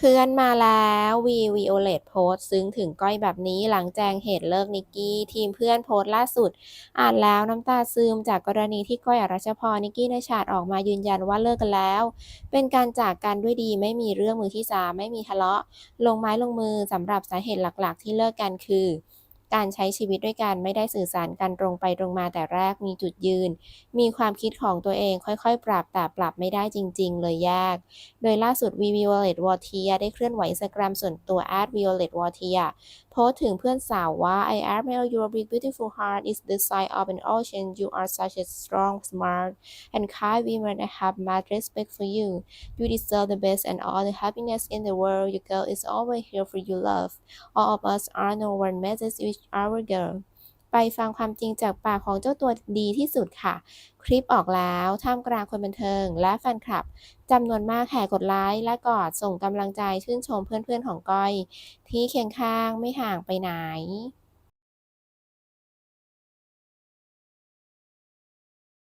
เพื่อนมาแล้ววีวีโอเลตโพสซึ้งถึงก้อยแบบนี้หลังแจงเหตุเลิกนิกกี้ ทีมเพื่อนโพสล่าสุด อ่านแล้วน้ำตาซึมจากกรณีที่ก้อยอรัชพรนิกกี้นชาติออกมายืนยันว่าเลิกกันแล้ว เป็นการจากกันด้วยดีไม่มีเรื่องมือที่สามไม่มีทะเลาะ ลงไม้ลงมือสำหรับสาเหตุหลักๆ ที่เลิกกันคือ การใช้ชีวิตด้วยกันไม่ได้สื่อสารกันตรงไปตรงมาแต่แรกมีจุดยืน มีความคิดของตัวเองค่อยๆ ปรับแต่ปรับไม่ได้จริง ๆ เลยยาก โดยล่าสุด v Violet w a t i a ได้เคลื่อนไหวสแกรมส่วนตัว @violet w a t i a โพ สต์ถึงเพื่อนสาวว่า I admire your big beautiful heart is the size of an ocean you are such a strong smart and kind woman I have mad respect for you you deserve the best and all the happiness in the world your girl is always here for you love all of us are no one messes with our girl ไปฟังความจริงจากปากของเจ้าตัวดีที่สุดค่ะ คลิปออกแล้วท่ามกลางคนบันเทิง และแฟนคลับจำนวนมากแห่กดไลค์และกอดส่งกำลังใจชื่นชมเพื่อนๆของก้อย ที่เคียงข้างไม่ห่างไปไหน